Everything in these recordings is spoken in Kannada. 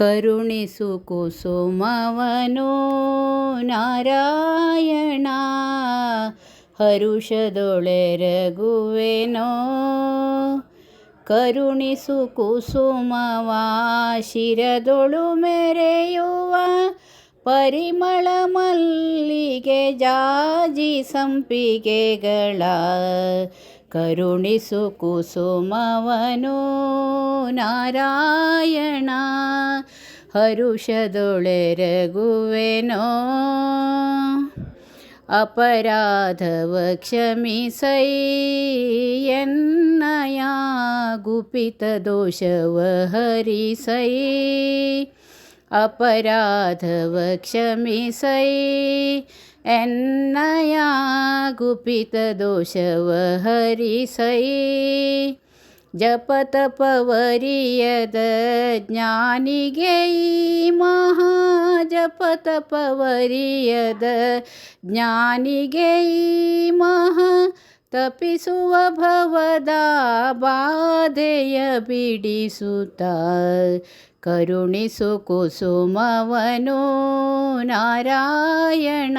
ಕರುಣಿಸು ಕುಸುಮವನು ನಾರಾಯಣ. ಹರುಷದೊಳೆರಗುವೆನೋ. ಕರುಣಿಸು ಕುಸುಮವ ಶಿರದೊಳು ಮೆರೆಯುವ. ಪರಿಮಳ ಮಲ್ಲಿಗೆ ಜಾಜಿ ಸಂಪಿಗೆಗಳ. करुणिसु करुणीसुकुसुमवनो नारायणा हरुषदोळेरगुवेनो अपराधव क्षमिसैयन्नया गुपितदोषव हरिसै ದೋಷವ ಹರಿಸೈ ಅಪರಾಧವ ಕ್ಷಮಿಸೈ ಎನ್ನಯ ಗುಪಿತ ದೋಷವ ಹರಿಸೈ ಜಪತಪವರಿಯದ ಜ್ಞಾನಿಗೆ ಈ ಮಹಾ ಜಪತಪವರಿಯದ ಜ್ಞಾನಿಗೆ ಈ ಮಹಾ ತಪಿಸುವ ಭವದ ಬಾಧೆಯ ಬಿಡಿಸುತ್ತ ಕರುಣಿಸು ಕುಸುಮವನು ನಾರಾಯಣ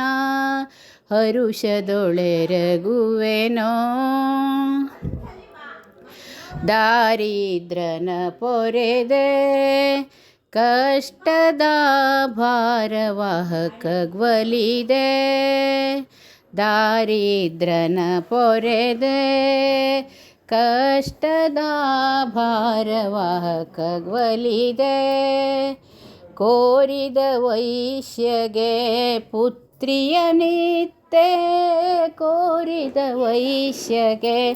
ಹರುಷದೊಳೆರಗುವೆನೋ ದಾರಿದ್ರನ ಪೊರೆದೆ ಕಷ್ಟದ ಭಾರವಾಹಕಗ್ವಲಿದೆ ದಾರಿದ್ರನ ಪೊರೆದೆ ಕಷ್ಟದ ಭಾರವಾಹಕಗ್ವಲಿದೆ ಕೋರಿದ ವೈಶ್ಯಗೆ ಪುತ್ರಿಯ ನಿತ್ತೆ ಕೋರಿದ ವೈಶ್ಯಗೆ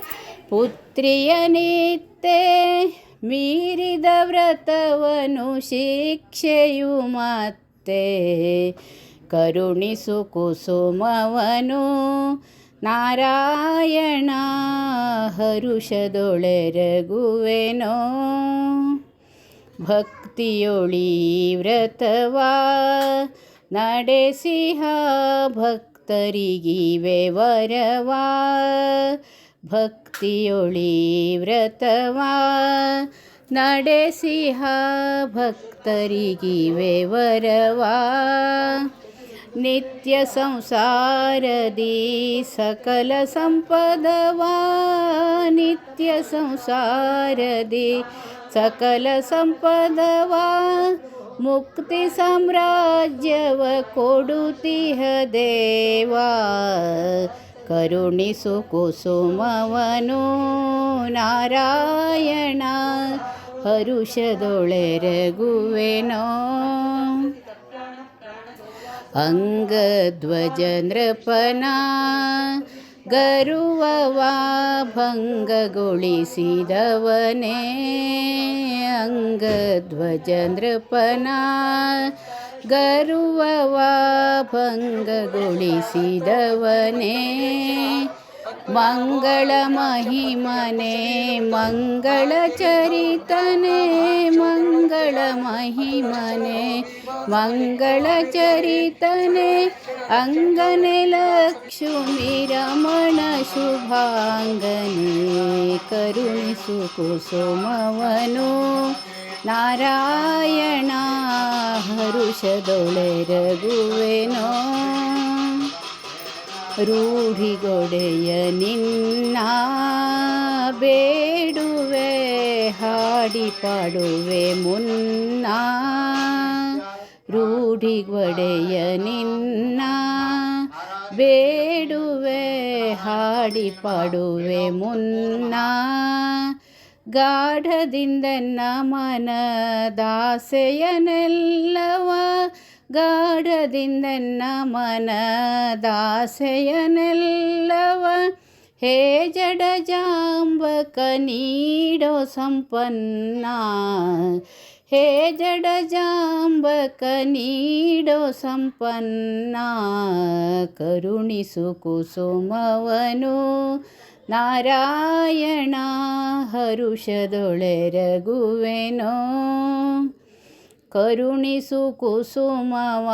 ಪುತ್ರಿಯ ನಿತ್ತೆ ಮೀರಿದ ವ್ರತವನು ಶಿಕ್ಷೆಯು ಮತ್ತೆ ಕರುಣಿಸು ಕುಸುಮವನು. ನಾರಾಯಣ ಹರುಷದೊಳೆರಗುವೆನೋ ಭಕ್ತಿಯೊಳಿ ವ್ರತವಾ ನಡೆಸಿಹ ಭಕ್ತರಿಗಿವೆ ವರವಾ ಭಕ್ತಿಯೊಳಿ ವ್ರತವಾ ನಡೆಸಿಹ ಭಕ್ತರಿಗಿವೆ ವರವಾ नित्यसंसारदि सकलसम्पदवा नित्यसंसार सकलसम्पदवा मुक्तिसाम्राज्यवकोडुतिहदेवा करुणीसुकोसुमवनो नारायणा हरुषदोळेरगुवे नो ಕರುಣಿಸು ಕುಸುಮವನು ನಾರಾಯಣ ಹರುಷದೊಳೆರಗುವೆನೋ ಅಂಗಧ್ವಜ ನೃಪನ ಗರುವವಾ ಭಂಗಗೊಳಿಸಿದವನೇ ಅಂಗಧ್ವಜ ನೃಪನ ಗರುವವಾ ಭಂಗಗೊಳಿಸಿದವನೇ. ಮಂಗಳ ಮಹಿಮನೆ, ಮಂಗಳ ಚರಿತನೆ, ಮಂಗಳ ಮಹಿಮನೆ ಮಂಗಳ ಚರಿತನೆ ಅಂಗನೆ ಲಕ್ಷ್ಮಿ ರಮಣ ಶುಭಾಂಗನೆ, ಕರುಣಿಸು ಕುಸುಮವನು. ನಾರಾಯಣ ಹರುಷದೊಳೆರಗುವೆನೋ ರೂಢಿಗೊಡೆಯ ನಿನ್ನ ಬೇಡುವೆ ಹಾಡಿ ಪಾಡುವೆ ಮುನ್ನ. ರೂಢಿಗೊಡೆಯ ನಿನ್ನ ಬೇಡುವೆ ಹಾಡಿ ಪಾಡುವೆ ಮುನ್ನ. ಗಾಢದಿಂದ ನಮನ ದಾಸೆಯನೆಲ್ಲವ, ಗಾಢದಿಂದ ನಮನ ದಾಸೆಯನೆಲ್ಲವ. ಹೇ ಜಡ ಜಾಂಬಕ ನೀಡೋ ಸಂಪನ್ನ. ಹೇ ಜಡಜಾಂಬಕ ನೀಡೋ ಸಂಪನ್ನ ಕರುಣಿಸು ಕುಸುಮವನು ನಾರಾಯಣ ಹರುಷದೊಳೆರಗುವೆನೋ ಕರುಣಿಸು ಕುಸುಮವ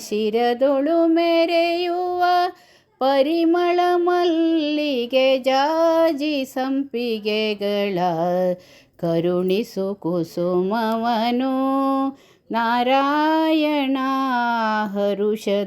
ಶಿರದೊಳು ಮೆರೆಯುವ ಪರಿಮಳ ಮಲ್ಲಿಗೆ ಜಾಜಿ ಸಂಪಿಗೆಗಳ ಕರುಣಿಸು ಕುಸುಮವನು ನಾರಾಯಣ ಹರುಷದೊಳೆರಗುವೆನೋ